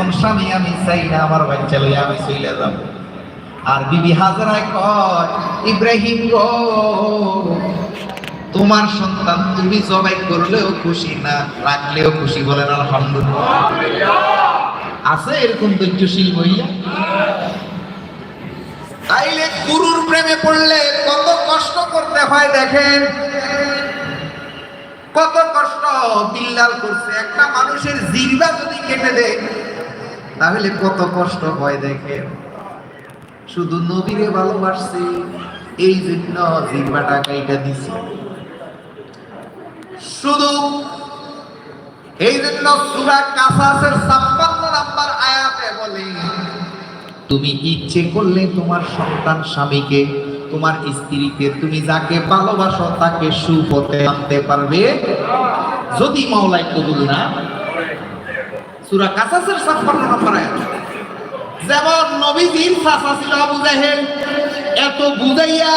আপন স্বামী, আমি চাই না, আমার বাচ্চা লইয়া আমি চইলে যাব আর বিবি হাজরায় কয়, ইব্রাহিম গো, তোমার সন্তান তুমি জবাই করলেও খুশি না, রাখলেও খুশি বলেন আলহামদুলিল্লাহ। আছে এরকম ধৈর্যশীল মহিলা? তাইলে গুরুর প্রেমে পড়লে কত কষ্ট করতে হয় দেখেন। কত কষ্ট বিল্লাল করছে। একটা মানুষের জিরবা যদি কেটে দেয় তাহলে কত কষ্ট হয় দেখে। শুধু নবীরে ভালোবাসছে, এই জন্য জিরবাটা কাইটা দিছে। শুধু এই জন্য সুরা কাসাসের ছাপ্পান্ন নাম্বার আয়াতে বলে, তুমি ইচ্ছে করলে তোমার সন্তান স্বামীকে, তোমার স্ত্রীকে, তুমি যাকে ভালোবাসো তাকে সুপথে আনতে পারবে। যদি মাওলায় কবুল না সুরা কাসাসের ছাপ্পান্ন নম্বর আয়াত যেমন ছিল এত বুঝাইয়া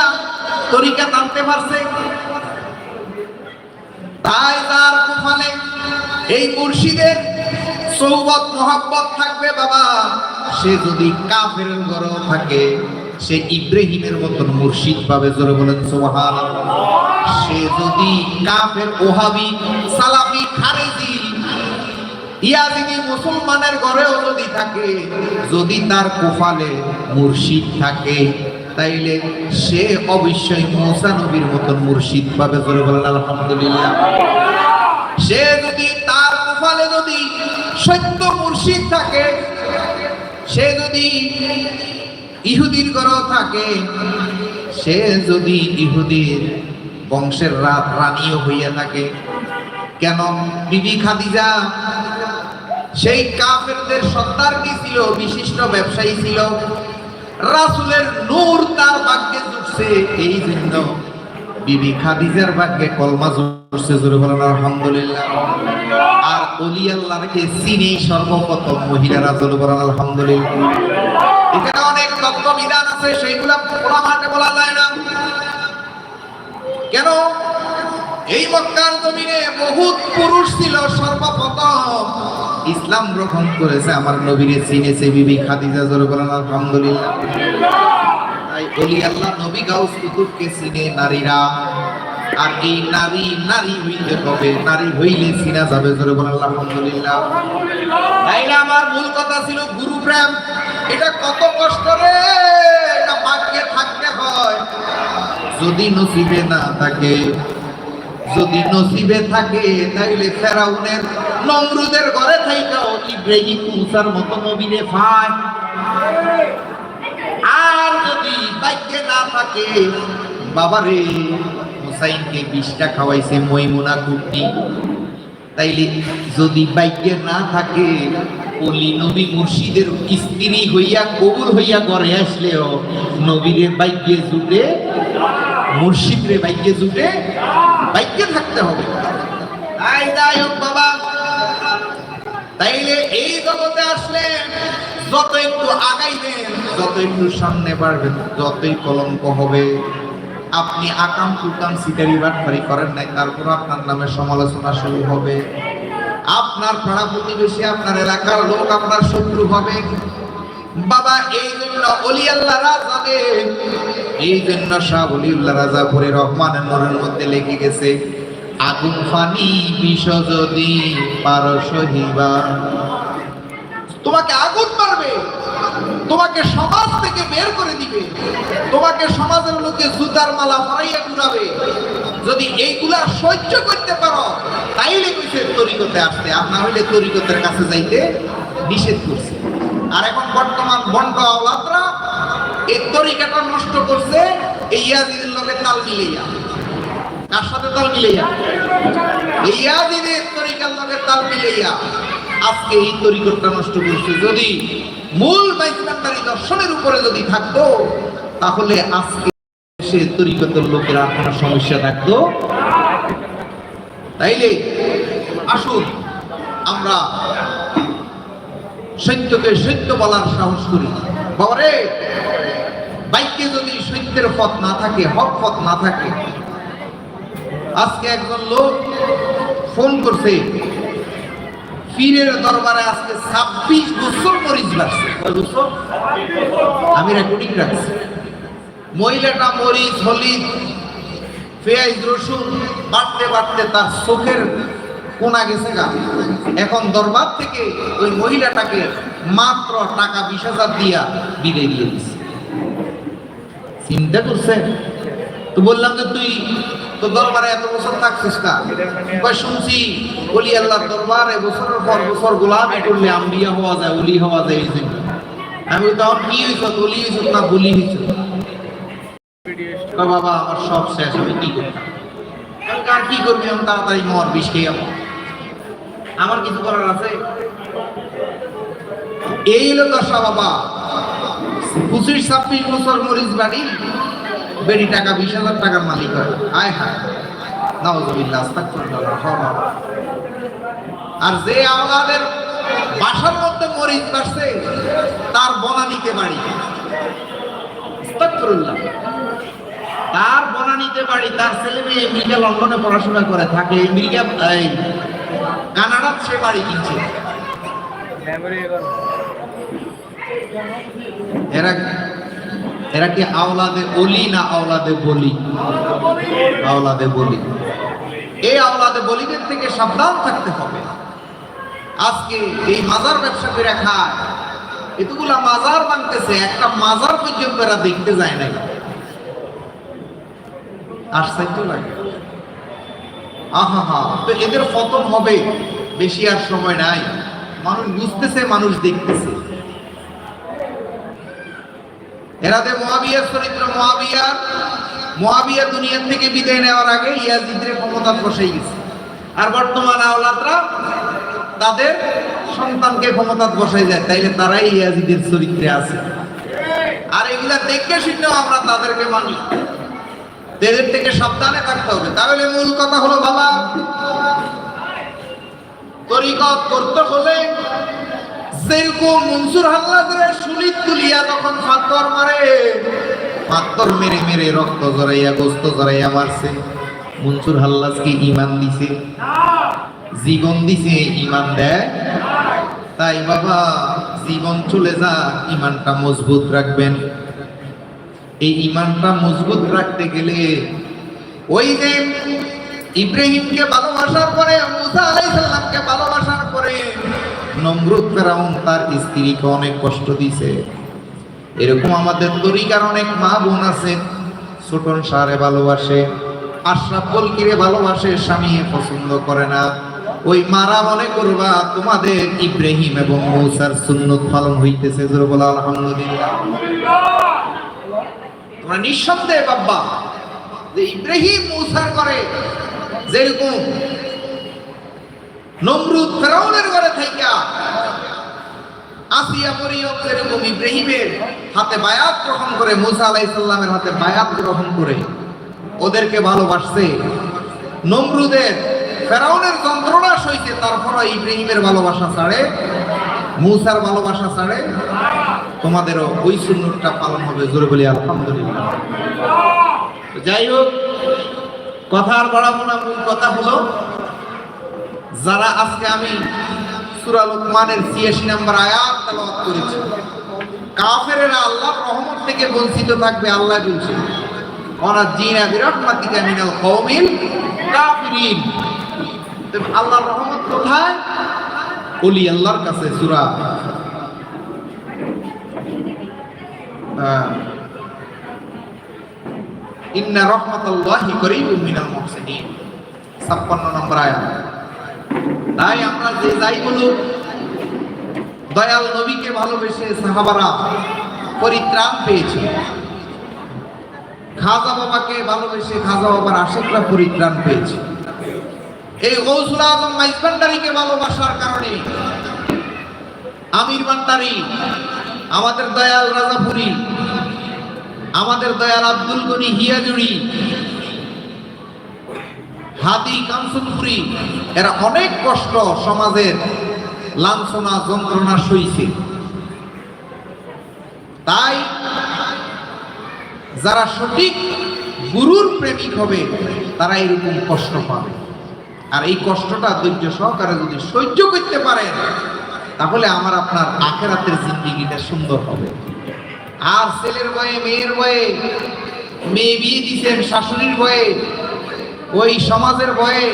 তরিকা টানতে পারছে। তাই তার কুফালে এই মুর্শিদের সৌবত থাকবে, বাবা। সে যদি কাফের ঘরেও থাকে, সে ইব্রাহিমের মতন মুর্শিদ পাবে, জোরে বলেন সোহান সে যদি কাফের ওহাবি খারেজি ইয়াজিদি মুসলমানের ঘরেও যদি থাকে, যদি তার কোফালে মুর্শিদ থাকে, তাইলে সে অবশ্যই মুসা নবীর মতন মুর্শিদ পাবে, জোরে বলেন, আলহামদুলিল্লাহ। সে যদি তার কোফালে যদি সত্য মুর্শিদ থাকে, সে যদি ইহুদির ঘরেও থাকে, সে যদি ইহুদির বংশের রাত রানীও হইয়া থাকে। কেন? বিবি খাদিজা সেই কাফেরদের সত্তার কি ছিল? বিশিষ্ট ব্যবসায়ী ছিল। রাসুলের নূর তার ভাগ্যে জুটছে। এই জন্য বিবি খাদিজার ভাগ্যে কলমা জুটছে জোরে বলেন, আলহামদুলিল্লাহ। আর অলি আল্লাহকে চিনে সর্বপ্রথম মহিলারা জোরে বলেন, আলহামদুলিল্লাহ। এখানে অনেক তত্ত্ব বিধান আছে, সেইগুলা পোড়া মাঠে বলা যায় না। কেন? এই মক্কার জমিনে বহুত পুরুষ ছিল সর্বপ্রথম। ইসলাম গ্রহণ করেছে, আমার নবীরে চিনেছে বিবি খাদিজা, জোরে বলেন, আলহামদুলিল্লাহ। তাই অলি আল্লাহ নবী গাউস কুতুবকে চিনে নারীরা। আর এই নারী নারী হইতে হবে নারী হইলে চিনা যাবে, জোরে বলেন, আলহামদুলিল্লাহ। তাইলে আমার মূল কথা ছিল গুরু প্রেম। এটা কত কষ্ট রে, এটা ভাগ্যে থাকতে হয়। যদি নসিবে না থাকে যদি নসিবে থাকে, তাইলে ফেরাউনের নমরুদের ঘরে থাইকাও ইব্রাহিম মুসার মতো নবীরে পায় আর যদি ভাগ্যে না থাকে, বাবারে, হুসাইনকে বিষটা খাওয়াইছে মইমুনা কুটনি। তাইলে যদি ভাগ্যে না থাকে অলি নবী মুর্শিদের স্ত্রী হইয়া, কবুল হইয়া ঘরে আসলেও নবীরে ভাগ্যে জুটে, মুর্শিদরে ভাগ্যে জুটে ভাগ্যে থাকতে হবে। তাই যাই হোক বাবা। তাইলে এই জগতে আসলে যত একটু আগাইবেন যত একটু সামনে বাড়বেন যতই কলঙ্ক হবে। আপনি আকাম কুকাম সিটারি বাটপারি করেন নাই তারপর আপনার নামে সমালোচনা শুরু হবে। আপনার পাড়া প্রতিবেশী আপনার এলাকার লোক আপনার শত্রু হবে। বাবা, এই জন্য অলি আল্লাহ রাজাকে এই জন্য শাহ অলিউল্লাহ রাজা পরে রহমানের মনের মধ্যে লেগে গেছে। আগুন, ফানি, বিষ যদি পার সহিবা। তোমাকে আগুন মারবে, তোমাকে সমাজ থেকে বের করে দিবে, তোমাকে সমাজের লোকে জুতার মালা পরাইয়া ঘুরাবে। যদি এইগুলা সহ্য করতে পারো, তাইলে কইছে তরিকতে আসতে। আপনার হইলে তরিকতের কাছে যাইতে নিষেধ করছে। আর এখন বর্তমান বন্ড আওলাদরা এই তরিকাটা নষ্ট করছে, এই ইয়াজিদের লোকে তাল মিলাইয়া। কার সাথে তাল মিলাইয়া? এই ইয়াজিদের তরিকার লোকে তাল মিলাইয়া আজকে এই তরিকতটা নষ্ট করছে। যদি মূল বাইসলামদারি দর্শনের উপরে যদি থাকতো, তাহলে আজকে সে তরিকতের লোকের আর কোনো সমস্যা থাকতো। তাইলে আসুন, আমরা সত্যকে সত্য বলার সাহস করি। বাবারে, বাইকে যদি সত্যের পথ না থাকে, হক পথ না থাকে, আজকে একজন লোক ফোন করছে, পীরের দরবারে আজকে ছাব্বিশ বছর মরিচ বাড়ছে। আমি রেকর্ডিং রাখছি। মহিলাটা মরিচ, হলিদ, পেঁয়াজ, রসুন, বাড়তে বাড়তে তার চোখের কোনা গেছে গা। এখন দরবার থেকে ওই মহিলাটাকে মাত্র টাকা বিশ হাজার দিয়া বিদায় দিয়ে দিছে। চিন্তা করছে? তো বললাম যে তুই তো দরবারে এত বছর থাকছিস না কয়, শুনছি বলি আল্লাহর দরবারে বছরের পর বছর গোলামি করলে আম্বিয়া হওয়া যায় অলি হওয়া যায় এই আমি তখন কি হয়েছ? অলি হয়েছ না বলি হয়েছ? বাবা, আমার সব শেষ, আমি কি করতাম? কি করবি? আমি তাড়াতাড়ি মর, বিষ খেয়ে আমার আমার কিছু করার আছে? এই হলো দশা বাবা। পঁচিশ, ছাব্বিশ বছর মরিচ বাড়ি বেড়ি টাকা, বিশ হাজার টাকার মালিক হয়। আয় হায়। আর যে আমাদের বাসার মধ্যে মরিচ বাড়ছে, তার বনানিতে বাড়ি। তার বনানিতে বাড়ি, তার ছেলে মেয়ে আমেরিকা লন্ডনে পড়াশোনা করে, থাকে আমেরিকা কানাডার সে বাড়ি কিনছে। এরা এরা কি আওলাদে অলি না আওলাদে বলি? আওলাদে বলি। এই আওলাদে বলিদের থেকে সাবধান থাকতে হবে। আজকে এই মাজার ব্যবসা করে খায়। এতগুলা মাজার বানতেছে একটা মাজার পর্যন্ত এরা দেখতে যায় নাই। আশ্চর্য লাগে। আহা হা, তো এদের পতন হবে, বেশি আর সময় নাই। মানুষ বুঝতেছে, মানুষ দেখতেছে। এরাতে মহাবিয়ার চরিত্র মহাবিয়ার মহাবিয়া দুনিয়ার থেকে বিদায় নেওয়ার আগে ইয়াজিদের ক্ষমতা বসে গেছে। আর বর্তমান আওলাদরা তাদের সন্তানকে ক্ষমতা বসাই যায়, তাইলে তারাই ইয়াজিদের চরিত্রে আছে। আর এগুলা দেখে শুনেও আমরা তাদেরকে মানি এদের থেকে সাবধানে থাকতে হবে। তাহলে মূল কথা হলো, বাবা, তরিকত করতে হলে যেরকম মনসুর হাল্লাদের সুলিত তুলিয়া তখন ফাত্তর মারে ফাত্তর মেরে মেরে রক্ত জড়াইয়া, গোস্ত জড়াইয়া মারছে। মনসুর হাল্লাজকে ইমান দিছে। জীবন দিছে, ইমান দেয়। তাই বাবা, জীবন চলে যা ইমানটা মজবুত রাখবেন। এই ইমানটা মজবুত রাখতে গেলে ওই যে ইব্রাহিমকে ভালোবাসার পরে, মুসা আলাইসাল্লামকে ভালোবাসার পরে নমরুদ ফেরাউন তার স্ত্রীকে অনেক কষ্ট দিছে এরকম আমাদের তরিকার অনেক মা বোন আছে। ছোটন সারে ভালোবাসে, আশরাফ বলকিরে ভালোবাসে, স্বামী পছন্দ করে না। ওই মারা মনে করবা, তোমাদের ইব্রাহিম এবং মৌসার সুন্নত পালন হইতেছে। আলহামদুলিল্লাহ। তোমরা নিঃসন্দেহে বাব্বা যে ইব্রাহিম মৌসার করে যেরকম নমরুদ ফেরাউনের ঘরে থাইকা, আসিয়া মরিয়ম যেরকম ইব্রাহিমের হাতে বায়াত গ্রহণ করে, মুসা আলাইসাল্লামের হাতে বায়াত গ্রহণ করে, ওদেরকে ভালোবাসছে। নমরুদের ফেরাউনের যন্ত্রণা সইছে তারপর ইব্রাহিমের ভালোবাসা ছাড়ে, মুসার ভালোবাসা ছাড়ে। তোমাদেরও ওই সুন্নতটা পালন হবে, জোরে বলি, আলহামদুলিল্লাহ। যাই হোক, কথা আর বাড়াবো না, মূল কথা হলো, যারা আজকে আমি সূরা লোকমানের 86 নম্বর আয়াত তেলাওয়াত করেছি, কাফেরেরা আল্লাহর রহমত থেকে বঞ্চিত থাকবে, আল্লাহ বলছে ওরা জিনা বিরহমাতিকা মিনাল কওমিল কাফিরিন। আল্লাহর রহমত কোথায়? ওলি আল্লাহর কাছে, সূরা আহ, ইন্না রহমাতাল্লাহি করিবুম মিনাল মুহসিনিন। 56 নম্বর আয়াত। তাই আমরা যে যাই বলুক, দয়াল নবীকে ভালোবেসে সাহাবারা পরিত্রাণ পেয়েছে। খাজা বাবাকে ভালোবেসে খাজা বাবার আশেকরা পরিত্রাণ পেয়েছে। এই গৌসুল আজম মাইজবান্ডারিকে ভালোবাসার কারণে আমির বান্ডারি আমাদের দয়াল রাজাপুরী আমাদের দয়াল আব্দুল গনি হিয়াজুড়ি, হাদি কাঞ্চনপুরি, এরা অনেক কষ্ট সমাজের লাঞ্ছনা, যন্ত্রণা সইছে। তাই যারা সঠিক গুরুর প্রেমিক হবে, তারা এরকম কষ্ট পাবে। আর এই কষ্টটা ধৈর্য সহকারে যদি সহ্য করতে পারেন তাহলে আমার আপনার আখেরাতের জিন্দিগিটা সুন্দর হবে। আর ছেলের বয়ে, মেয়ের বয়ে, মেয়ে বিয়ে দিছেন শাশুড়ির বয়ে, ওই সমাজের বয়ে,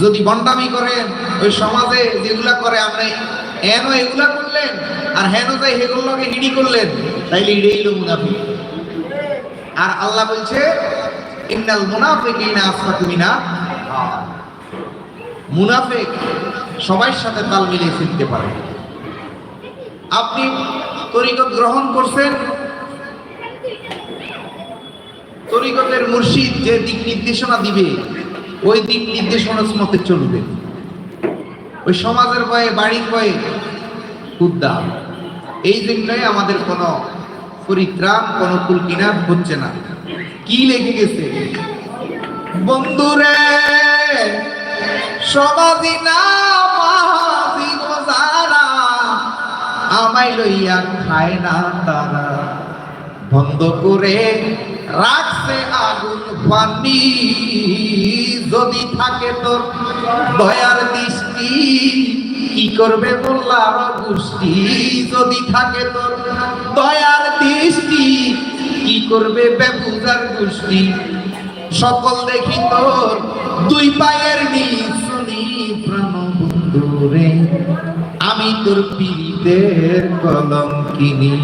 যদি বন্ডামি করেন, ওই সমাজে যেগুলা করে আপনি, হেন এগুলা করলেন, আর হেন যাই হেগুলোকে হিড়ি করলেন, তাইলে হিড়েই হলো মুনাফিক। আর আল্লাহ বলছে, ইন্নাল মুনাফিকিনা আসফাকু মিনা মুনাফিক সবার সাথে তাল মিলিয়ে ফিরতে পারে। আপনি তরিকত গ্রহণ করছেন, তরিকতের মুর্শিদ যে দিক নির্দেশনা দিবে, ওই দিক নির্দেশনা মতে চলবে। ওই সমাজের বয়ে বাড়ির বয়ে উদ্যান এই জন্যই আমাদের কোনো পরিত্রাণ, কোনো কুলকিনার হচ্ছে না। কি লেগে গেছে? বন্ধুরে! সমাধি না মাহাজি গো যারা, আমায় লইয়া খায় না তারা। বন্ধ করে রাখছে আগুন পানি যদি থাকে তোর দয়ার দৃষ্টি কি করবে বললার গোষ্ঠী? যদি থাকে তোর দয়ার দৃষ্টি কি করবে বেবুজার গোষ্ঠী? সকল দেখি তোর দুই পায়ের নিচুনি প্রাণ আমি তোর পীড়িতের কলম কিনি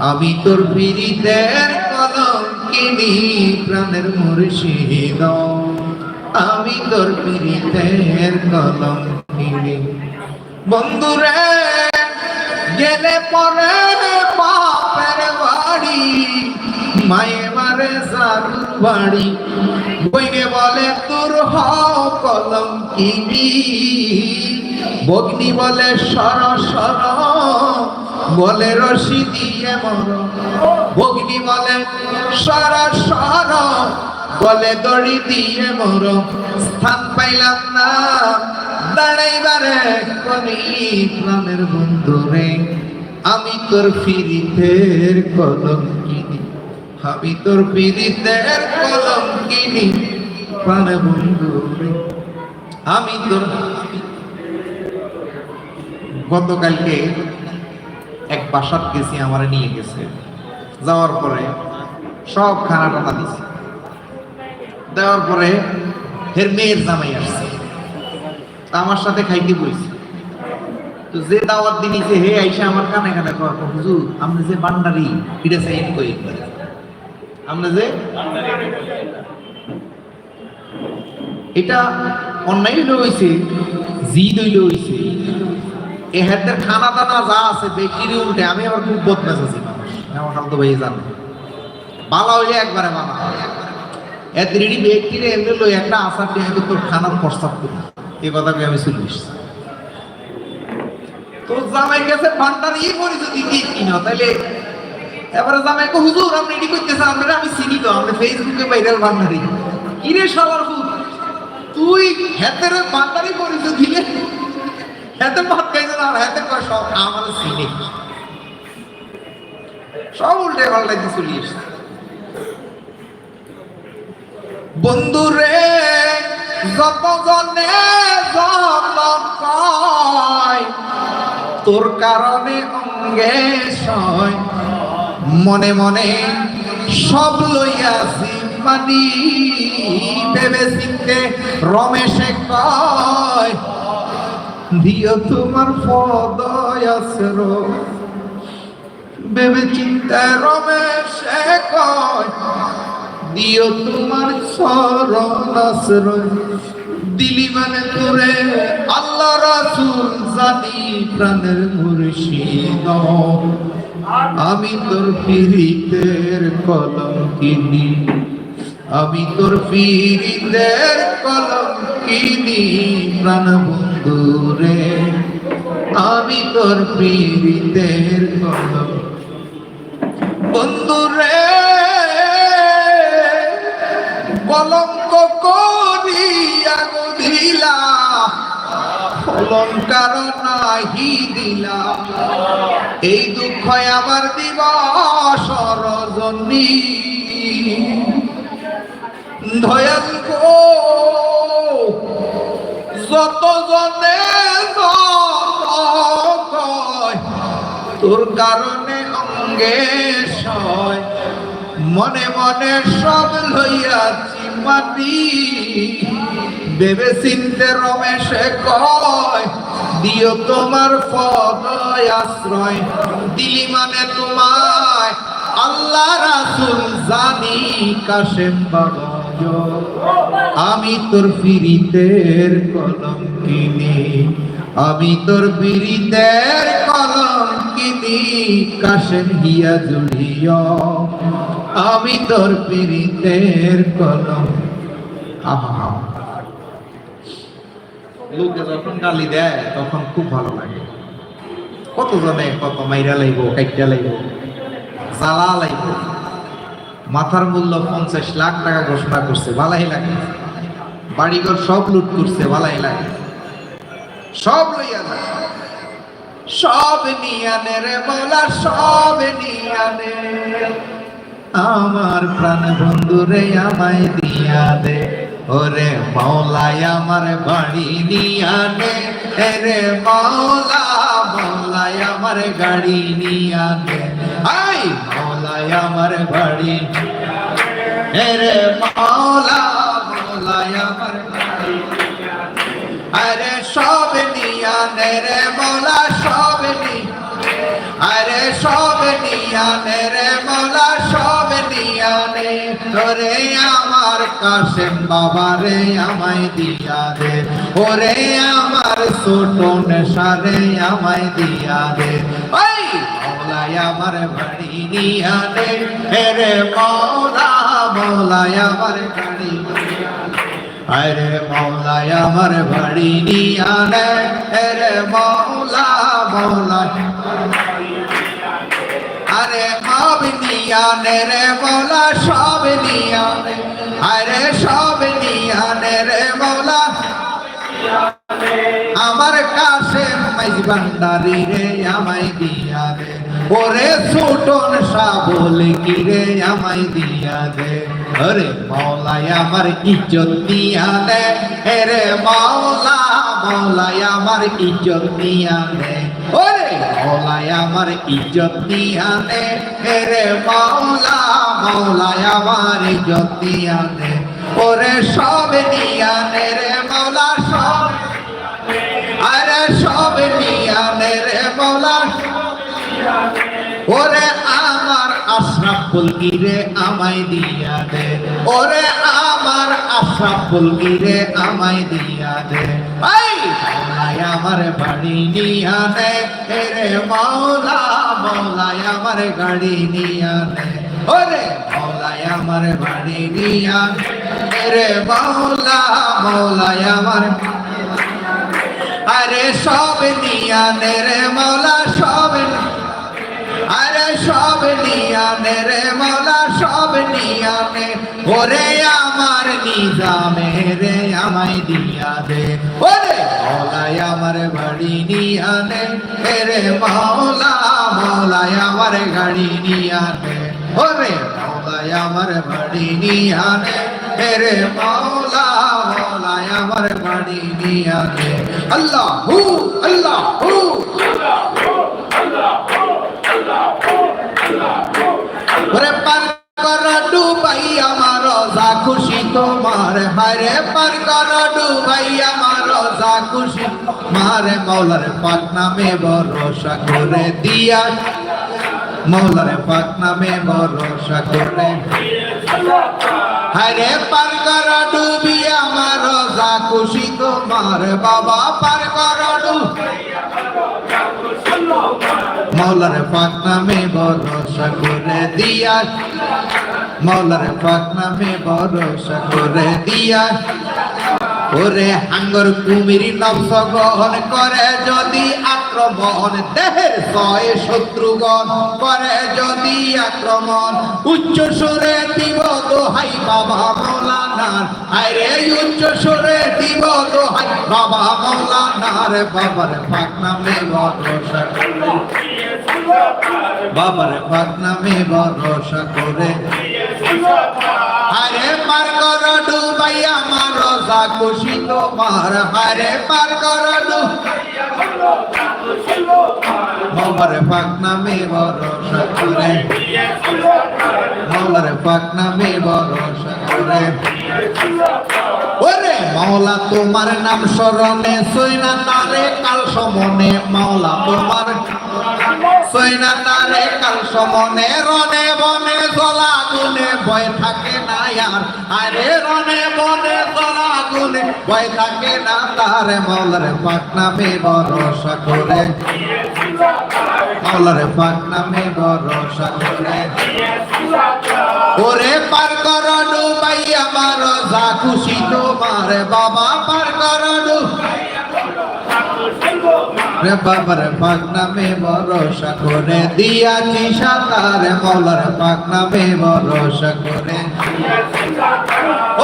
আমি তোর পীড়িতের কলম কিনি প্রাণের মুর্শিদ। আমি তোর পীড়িতের কলম কিনি বন্ধুরে, গেলে পরে মায়ে মারে সারু বাড়ি বইনে বলে, তোর হও কলম কিনি বগ্নি বলে, সর সর। বলে, রশি দিয়ে মর। বগ্নি বলে, সর সর। বলে, দড়ি দিয়ে মর। স্থান পাইলাম না। দাঁড়াইবারে করি প্রাণের বন্ধুরে। আমি তোর ফিরিতের কলম কিনি আমি তোর পীড়িতের কলম কিনি। প্রাণ বন্ধু আমি তোর গতকালকে এক বাসাত গেছি, আমার নিয়ে গেছে। যাওয়ার পরে সব খানা টানা দিছে। দেওয়ার পরে ফের মেয়ের জামাই আসছে। আমার সাথে খাইতে বইছে। তো যে দাওয়াত দিনিছে হে আইসা আমার কানে কানে কয়, হুজুর আপনি যে বান্ডারি এটা সাইন কই? আমরা যে এটা অন্যায় হইলে হইছে, জিদ হইলে হইছে। এ হাতের খানা দানা যা আছে, বেকিরি উল্টে, আমি আবার খুব বদমেজ আছি মানুষ। আমার তো ভাই জানো। বালা হইলে একবারে বালা। এত রেডি ব্যক্তিরে এমনি লই একটা আসার দিয়ে হয়তো তোর খানার প্রস্তাব করি। এই কথা আমি চল্লিশ তোর জামাই গেছে ভান্ডার ই করি যদি কি কিনো তাহলে এবারে জামাই কো হুজুর, আপনি এডি করতেছেন আমরা আমি চিনি তো আমরা ফেসবুকে ভাইরাল ভান্ডারি কি রে শালার ফুট তুই হেতের ভান্ডারি করিস দিলে হেতে ভাত খাইছে আর হেতে কয়, সব আমার চিনি। সব উল্টে পাল্টে দিয়ে চলে এসছে। বন্ধুরে, যত জনে যত কয়, তোর কারণে অঙ্গে সয়। মনে মনে সব লইয়াছি মানি ভেবে চিনতে রমেশে কয়, দিও তোমার পদয় আসর ভেবে চিন্তে রমেশে কয়, দিও তোমার শরণ আশ্রয় দিলি মানে করে আল্লাহ রাসূল জানি প্রাণের মুর্শিদ। আমি তোর পীড়িতের কলম কিনি। আমি তোর পীড়িতের কলম কিনি প্রাণ বন্ধু রে আমি তোর পীড়িতের কলম বন্ধু রে কলঙ্ক অলঙ্কার নাহি দিলা এই দুঃখ আমার দিবস রজনী। দয়াল গো যত জনে তোর কারণে অঙ্গে সয়, মনে মনে সব লইয়াছি মাটি। ভেবে চিনতে রমেশে কয়, দিও তোমার পদয় আশ্রয় দিলি মানে তোমায়, আল্লাহ রাসুল জানি কাশেম বাবা আমি তোর ফিরিতের কলম কিনি, আমি তোর বিরিতের কলম কিনি, কাশেম হিয়া জুড়িয় আমি তোর পিরিতের কলম আহা। লোকে যখন গালি দেয়, তখন খুব ভালো লাগে। কত জনে কত মাইরা লাইব কাইটা লাইব, জ্বালা লাইব। মাথার মূল্য পঞ্চাশ লাখ টাকা ঘোষণা করছে, বালাই লাগে। বাড়িঘর সব লুট করছে, বালাই লাগে। সব লইয়া যায়। সব নিয়ানে রে বলা সব নিয়ানে আমার প্রাণ বন্ধু রে আমায় দিয়া দে। ওরে মাওলাই আমার বাড়ি নিয়ানে রে মাওলা মাওলাই আমার গাড়ি নিয়ানে আই মাওলাই আমার বাড়ি রে মাওলা মাওলাই আমার বাড়ি আরে সব নিয়ানে রে মোলা সব নি আরে সব তোরে আমার কাশেম বাবা রে, আমায় দিয়া দে। ওরে আমার ছোট নেশারে আমায় দিয়া মৌলাই আমার বাড়ি নিয়ানে রে মৌলা, মৌলাই আমার বাড়ি আরে মৌলায় আমার বাড়ি নিয়ানে রে মৌলা মৌলা আরে সব নিয়ানে রে মৌলা সব নিয়ানে আরে সব নিয়ানে রে মৌলা আমার কাছে মাইজ রে, আমায় দিয়া দে। ওরে ছোটন বলে কি রে, আমায় দিয়া দে। আরে মাওলাই আমার ইজ্জত দিয়া দে। রে মাওলা মাওলাই আমার ইজ্জত দিয়া দে। ওরে মাওলাই আমার ইজ্জত দিয়ানে রে মাওলা মাওলাই আমার ইজ্জত দিয়ানে ওরে সব দিয়ানে রে মাওলা সব আরে সব দিয়ানে রে মৌলা ওরে আমার আশরাফ ফুলগিরে আমায় দিয়া দে। ওরে আমার আশরাফ ফুলগিরে আমায় দিয়া দে। মৌলাই আমার বাড়ি নিয়া দে। রে মৌলা, মৌলাই আমার গাড়ি নিয়া দে। ওরে মৌলাই আমার বাড়ি নিয়া রে মৌলা, মৌলাই আমার আরে সব নিয়ানে রে মৌলা, সব নি- আরে সব নিয়ানে রে মৌলা, সব নিয়ানে ওরে আমার নিজামে রে, আমায় দিয়া দে। ওরে মৌলাই আমার বাড়ি নিয়ানে রে মৌলা মৌলাই আমার গাড়ি নিয়ানে ওরে মৌলাই আমার বাড়ি নিয়ানে রে মৌলা মৌলাই আমার বাড়ি নিয়ানে আল্লাহ হু আল্লাহ। হু ওরে পার কর ডুবাই আমার রোজা খুশি তোমার। হারে পার কর ডুবাই আমার রোজা খুশি মারে মৌলার পাক নামে ভরসা করে দিয়া। মৌলার পাক নামে ভরসা করে। হারে পার কর ডুবি আমার রোজা খুশি তোমার। বাবা পার কর ডুবি মৌলার পাক নামে ভরসা করে দিয়া মৌলার পাক নামে ভরসা করে দিয়া ওরে হাঙ্গর কুমির নবস গ্রহণ করে যদি আক্রমণ, দেহের ছয় শত্রুগণ করে যদি আক্রমণ, উচ্চ সুরে দিব দোহাই বাবা মৌলানার। আরে উচ্চ সুরে দিব দোহাই বাবা মৌলানার। বাবার পাক নামে ভরসা করে বাবার পাক নামে ভরসা করে। হারে পার কর ডুবাই, আমার রোজা খুশি তোমার হারে পার কর ডু মৌলার পাক নামে ভরসা করে। মৌলার পাক নামে ভরসা করে। ওরে মাওলা, তোমার নাম স্মরণে সৈনা তারে, কাল সমনে মাওলা, তোমার সৈনা তারে কাল সমনে রনে বনে জলা গুনে ভয় থাকে না আর। আরে রনে বনে জলা গুনে ভয় থাকে না তারে। মাওলার পাক নামে ভরসা করে। মাওলার পাক নামে ভরসা করে। ওরে পার কর ডুবাই আমার যা খুশি তোমার। বাবা পার কর ডু রে বাবার পাক নামে ভরসা করে দিয়াছি সাঁতার মৌলার পাক নামে ভরসা করে।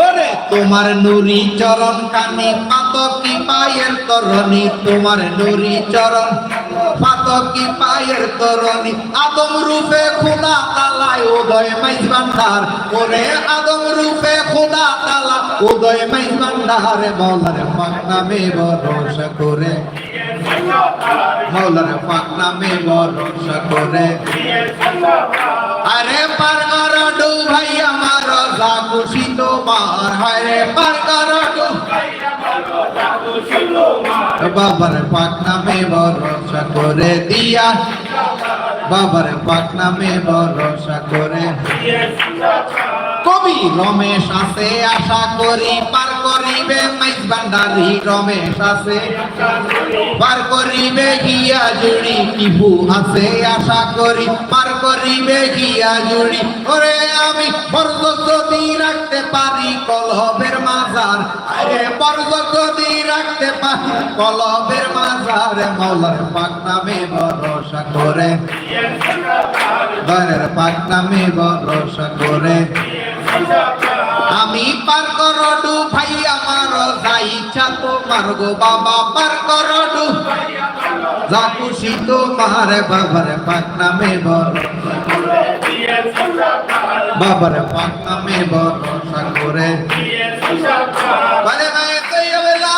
ওরে, তোমার নুরি চরণ কানি পাতকি পায়ের তরণী, তোমার নুরি চরণ পাতকি পায়ের তরণী। আদম রূপে খোদা তালায় উদয় মাইজ ভান্ডার। ওরে, আদম রূপে খোদা তালা উদয় মাইজ ভান্ডার। মৌলার পাক নামে ভরসা করে। মৌলার পাক নামে ভরসা করে। আরে পার কর ডু ভাই, আমার যা খুশি তোমার হারে পার কর ডু। বাবার পাক নামে করে দিয়া। বাবার পাক নামে করে। কবি রমেশ আছে, আশা করি পার করিবে মাইজ ভান্ডারি রমেশ আছে। পার করিবে গিয়া জুড়ি টিপু আছে আশা করি। পার করিবে গিয়া জুড়ি। ওরে আমি বর্গ যদি রাখতে পারি কলবের মাজার। আরে বর্গ যদি রাখতে পারি কলবের মাজার। মৌলার পাক নামে ভরসা করে। দরের পাক নামে ভরসা করে। আমি পার করডু, ভাই আমার যা ইচ্ছা তোমার গো বাবা, পার করডু। যা খুশি তোমার বাবার পাক নামে বর বাবার পাক নামে ভরসা করে। বলে নাই তৈয়বেলা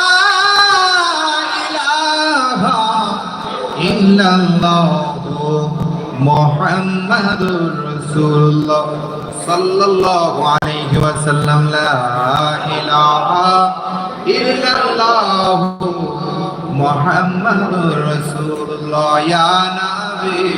ইলাহা রাসূলুল্লাহ সাল্লাল্লাহু আলাইহি ওয়াসাল্লাম লা ইলাহা ইল্লাল্লাহু মুহাম্মাদুর রাসূলুল্লাহ ইয়া নবী।